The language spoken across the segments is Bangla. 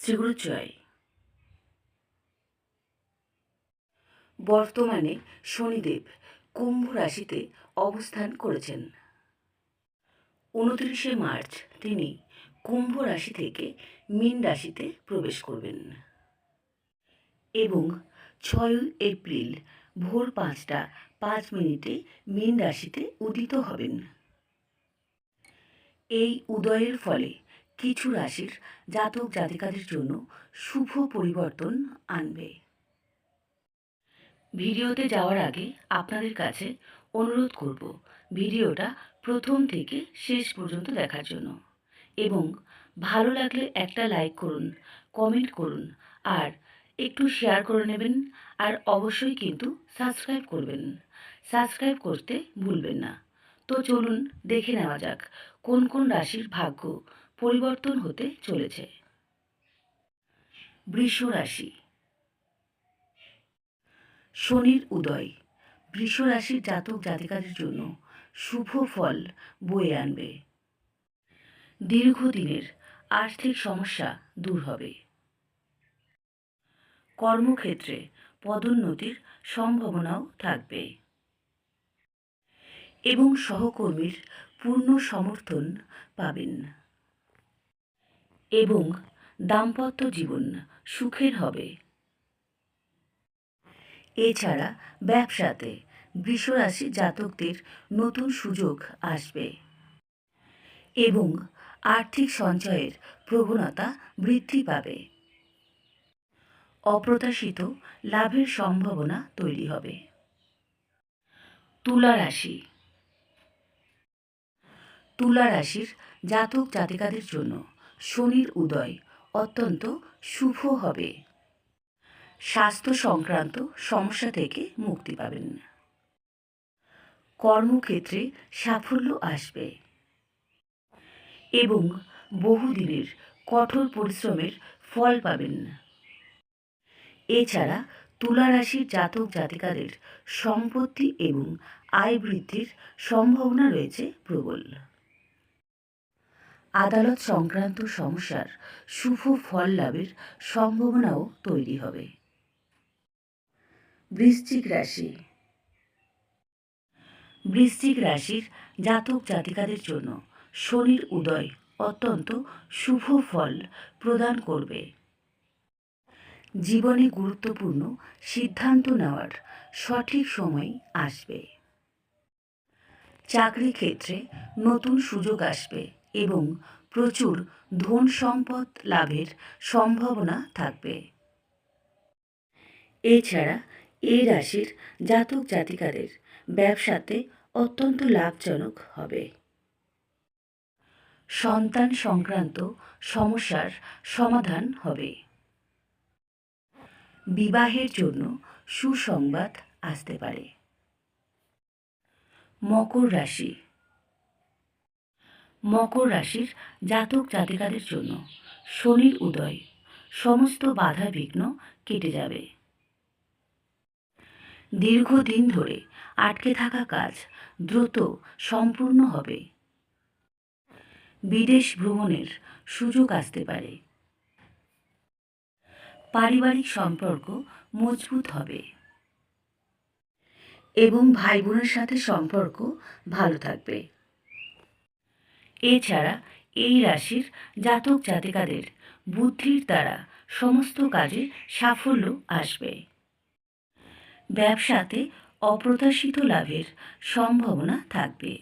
শ্রীগুরু জয় বর্তমানে শনিদেব কুম্ভ রাশিতে অবস্থান করেছেন। উনত্রিশে মার্চ তিনি কুম্ভ রাশি থেকে মীন রাশিতে প্রবেশ করবেন। এবং ছয় এপ্রিল ভোর পাঁচটা পাঁচ মিনিটে মীন রাশিতে উদিত হবেন। এই উদয়ের ফলে কিছু রাশির জাতক জাতিকাদের জন্য শুভ পরিবর্তন আনবে। ভিডিওতে যাওয়ার আগে আপনাদের কাছে অনুরোধ করব ভিডিওটা প্রথম থেকে শেষ পর্যন্ত দেখার জন্য এবং ভালো লাগলে একটা লাইক করুন, কমেন্ট করুন আর একটু শেয়ার করে নেবেন আর অবশ্যই কিন্তু সাবস্ক্রাইব করবেন। সাবস্ক্রাইব করতে ভুলবেন না। তো চলুন দেখে নেওয়া যাক কোন কোন রাশির ভাগ্য পরিবর্তন হতে চলেছে। বৃষ রাশি। শনির উদয়। বৃষ রাশির জাতক জাতিকাদের জন্য শুভ ফল বয়ে আনবে। দীর্ঘদিনের আর্থিক সমস্যা দূর হবে। কর্মক্ষেত্রে পদোন্নতির সম্ভাবনাও থাকবে। এবং সহকর্মীর পূর্ণ সমর্থন পাবেন। এবং দাম্পত্য জীবন সুখের হবে। এছাড়া ব্যবসাতে বৃষরাশি জাতকদের নতুন সুযোগ আসবে এবং আর্থিক সঞ্চয়ের প্রবণতা বৃদ্ধি পাবে। অপ্রত্যাশিত লাভের সম্ভাবনা তৈরি হবে। তুলা রাশি। তুলা রাশির জাতক জাতিকাদের জন্য শনির উদয় অত্যন্ত শুভ হবে। স্বাস্থ্য সংক্রান্ত সমস্যা থেকে মুক্তি পাবেন। কর্মক্ষেত্রে সাফল্য আসবে। এবং বহুদিনের কঠোর পরিশ্রমের ফল পাবেন। এছাড়া তুলা রাশির জাতক জাতিকাদের সম্পত্তি এবং আয় বৃদ্ধির সম্ভাবনা রয়েছে প্রবল। আদালত সংক্রান্ত সমস্যার শুভ ফল লাভের সম্ভাবনাও তৈরি হবে। বৃশ্চিক রাশি। বৃশ্চিক রাশির জাতক জাতিকাদের জন্য শনির উদয় অত্যন্ত শুভ ফল প্রদান করবে। জীবনে গুরুত্বপূর্ণ সিদ্ধান্ত নেওয়ার সঠিক সময় আসবে। চাকরি ক্ষেত্রে নতুন সুযোগ আসবে। এবং প্রচুর ধন সম্পদ লাভের সম্ভাবনা থাকবে। এছাড়া এই রাশির জাতক জাতিকাদের ব্যবসাতে অত্যন্ত লাভজনক হবে। সন্তান সংক্রান্ত সমস্যার সমাধান হবে। বিবাহের জন্য সুসংবাদ আসতে পারে। মকর রাশি মকর রাশির জাতক জাতিকাদের জন্য। শনির উদয়। সমস্ত বাধা বিঘ্ন কেটে যাবে। দীর্ঘদিন ধরে আটকে থাকা কাজ দ্রুত সম্পূর্ণ হবে। বিদেশ ভ্রমণের সুযোগ আসতে পারে। পারিবারিক সম্পর্ক মজবুত হবে। এবং ভাই বোনের সাথে সম্পর্ক ভালো থাকবে। এছাড়া এই রাশির জাতক জাতিকাদের বুদ্ধির দ্বারা সমস্ত কাজে সাফল্য আসবে। ব্যবসাতে অপ্রত্যাশিত লাভের সম্ভাবনা থাকবে।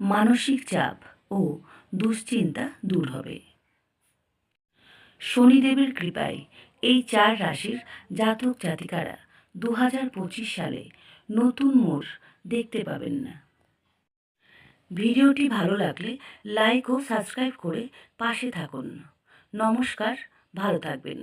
মানসিক চাপ ও দুশ্চিন্তা দূর হবে। শনিদেবের কৃপায় এই চার রাশির জাতক জাতিকারা দু হাজার পঁচিশ সালে নতুন মোড় দেখতে পাবেন না। ভিডিওটি ভালো লাগলে লাইক ও সাবস্ক্রাইব করে পাশে থাকুন। নমস্কার ভালো থাকবেন।